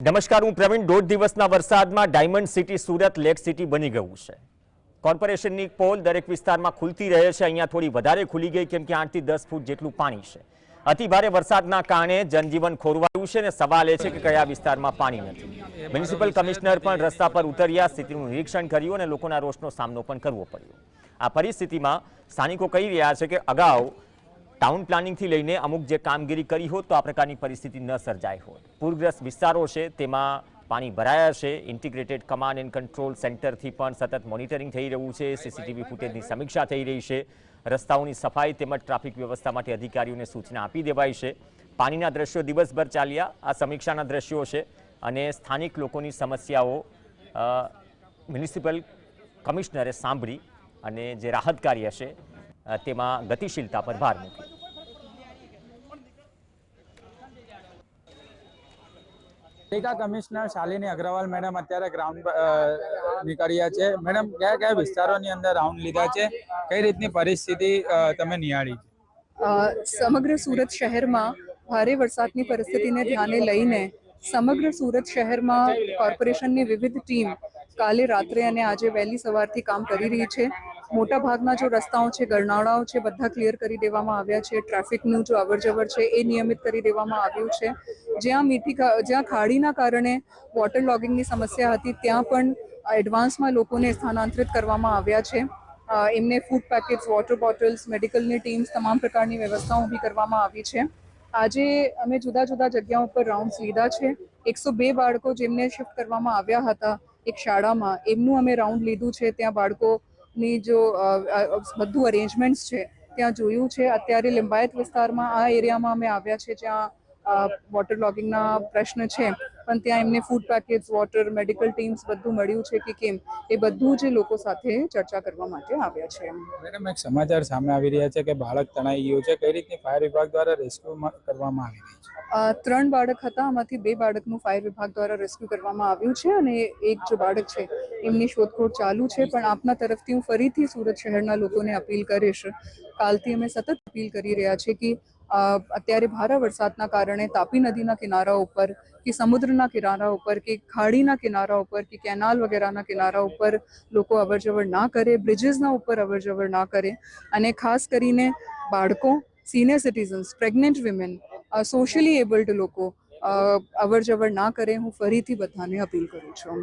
નમસ્કાર, હું પ્રવીણ. દોઢ દિવસના વરસાદમાં diamond city Surat lake city બની ગયું છે. કોર્પોરેશનની પોલ દરેક વિસ્તારમાં ખુલતી રહે છે. અહીંયા થોડી વધારે ખુલી ગઈ, કેમ કે આઠથી દસ ફૂટ જેટલું પાણી છે. અતિભારે વરસાદના કારણે જનજીવન ખોરવાયું છે અને સવાલ એ છે કે કયા વિસ્તારમાં પાણી નથી. મ્યુનિસિપલ કમિશનર પણ રસ્તા પર ઉતર્યા, સ્થિતિનું નિરીક્ષણ કર્યું અને લોકોના રોષનો સામનો પણ કરવો પડ્યો. આ પરિસ્થિતિમાં સ્થાનિકો કહી રહ્યા છે કે અગાઉ ટાઉન પ્લાનિંગથી લઈને અમુક જે કામગીરી કરી હોત તો આ પ્રકારની પરિસ્થિતિ ન સર્જાઈ હોત. પૂરગ્રસ્ત વિસ્તારો છે, તેમાં પાણી ભરાયા છે. ઇન્ટિગ્રેટેડ કમાન્ડ એન્ડ કંટ્રોલ સેન્ટરથી પણ સતત મોનિટરિંગ થઈ રહ્યું છે. સીસીટીવી ફૂટેજની સમીક્ષા થઈ રહી છે. રસ્તાઓની સફાઈ તેમજ ટ્રાફિક વ્યવસ્થા માટે અધિકારીઓને સૂચના આપી દેવાઈ છે. પાણીના દ્રશ્યો દિવસભર ચાલ્યા. આ સમીક્ષાના દ્રશ્યો છે અને સ્થાનિક લોકોની સમસ્યાઓ મ્યુનિસિપલ કમિશનરે સાંભળી અને જે રાહત કાર્ય છે તેમાં ગતિશીલતા પર ભાર મૂક્યો. પાલિકા કમિશનર શાલિની અગ્રવાલ મેડમ અત્યારે ગ્રાઉન્ડ નીકળ્યા છે. મેડમ કયા કયા વિસ્તારોની અંદર રાઉન્ડ લીધા છે? કઈ રીતની પરિસ્થિતિ અ, તમે નિહાળી અ, સમગ્ર સુરત શહેરમાં ભારે વરસાદની પરિસ્થિતિને ધ્યાને લઈને સમગ્ર સુરત શહેરમાં કોર્પોરેશનની વિવિધ ટીમ કાલે રાત્રે અને આજે વહેલી સવારથી કામ કરી રહી છે. મોટા ભાગના જો રસ્તાઓ છે, ગરનાળાઓ છે, બધા ક્લિયર કરી દેવામાં આવ્યા છે. ટ્રાફિકનું જો અવરજવર છે, એ નિયમિત કરી દેવામાં આવ્યું છે. જ્યાં મીઠી જ્યાં ખાડીના કારણે વોટર લોગિંગની સમસ્યા હતી, ત્યાં પણ એડવાન્સમાં લોકોને સ્થાનાંતરિત કરવામાં આવ્યા છે. એમને ફૂડ પેકેટ્સ વોટર બોટલ્સ મેડિકલની ટીમ્સ તમામ પ્રકારની વ્યવસ્થાઓ ઊભી કરવામાં આવી છે. આજે અમે જુદા જુદા જગ્યાઓ પર રાઉન્ડ્સ લીધા છે. એકસો બે બાળકો જેમને શિફ્ટ કરવામાં આવ્યા હતા એક શાળામાં, એમનું અમે રાઉન્ડ લીધું છે. ત્યાં બાળકોની જો બધું અરેન્જમેન્ટ્સ છે, ત્યાં જોયું છે. અત્યારે લિંબાયત વિસ્તારમાં આ એરિયામાં અમે આવ્યા છે, જ્યાં વોટર લોગિંગના પ્રશ્ન છે. પણ ત્યાં એમને food packets water medical teams બધું મળ્યું છે કે કેમ એ બધું જ લોકો સાથે ચર્ચા કરવા માટે આવ્યા છે. મેડમ એક સમાચાર સામે આવી રહ્યા છે કે બાળક તણાઈ ગયું છે. કઈ રીતની ફાયર વિભાગ દ્વારા રેસ્ક્યુ કરવામાં આવી રહી છે? ત્રણ બાળક હતા. આમાંથી બે બાળકનું ફાયર વિભાગ દ્વારા રેસ્ક્યુ કરવામાં આવ્યું છે અને એક જો બાળક છે એમની શોધખોળ ચાલુ છે. પણ આપના તરફથી હું ફરીથી સુરત શહેરના લોકોને અપીલ કરીશ. કાલથી અમે સતત અપીલ કરી રહ્યા છીએ કે અત્યારે ભારે વરસાદના કારણે તાપી નદીના કિનારા ઉપર કે સમુદ્રના કિનારા ઉપર કે ખાડીના કિનારા ઉપર કે કેનાલ વગેરેના કિનારા ઉપર લોકો અવરજવર ના કરે બ્રિજીસના ઉપર અવરજવર ના કરે અને ખાસ કરીને બાળકો senior citizens pregnant women socially abled લોકો અવરજવર ના કરે. હું ફરીથી બધાને અપીલ કરું છું.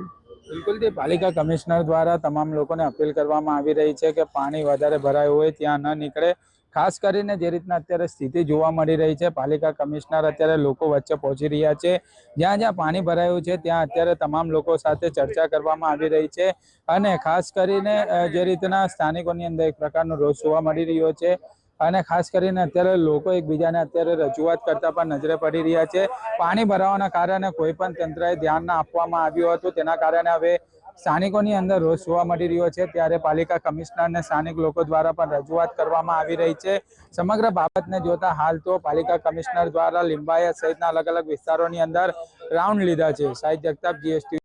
બિલકુલ તે પાલિકા કમિશનર દ્વારા તમામ લોકોને અપીલ કરવામાં આવી રહી છે કે પાણી વધારે ભરાયું હોય, ત્યાં ન નીકળે. ખાસ કરીને જે રીતના અત્યારે સ્થિતિ જોવા મળી રહી છે, પાલિકા કમિશનર અત્યારે લોકો વચ્ચે પહોંચી રહ્યા છે. જ્યાં જ્યાં પાણી ભરાયું છે, ત્યાં અત્યારે તમામ લોકો સાથે ચર્ચા કરવામાં આવી રહી છે અને ખાસ કરીને જે રીતના સ્થાનિકોની અંદર એક પ્રકારનો રોષ જોવા મળી રહ્યો છે અને ખાસ કરીને અત્યારે લોકો એકબીજાને અત્યારે રજૂઆત કરતા પણ નજરે પડી રહ્યા છે. પાણી ભરાવાના કારણે કોઈ પણ તંત્રએ ધ્યાન ના આપવામાં આવ્યું હતું, તેના કારણે હવે સ્થાનિકોની અંદર રોષ જોવા મળી રહ્યો છે. ત્યારે પાલિકા કમિશનરને સ્થાનિક લોકો દ્વારા પણ રજૂઆત કરવામાં આવી રહી છે. સમગ્ર બાબતને જોતા હાલ તો પાલિકા કમિશનર દ્વારા લિંબાયત સહિતના અલગ અલગ વિસ્તારોની અંદર રાઉન્ડ લીધા છે. સાહિત્ય જગતાપ જીએસટી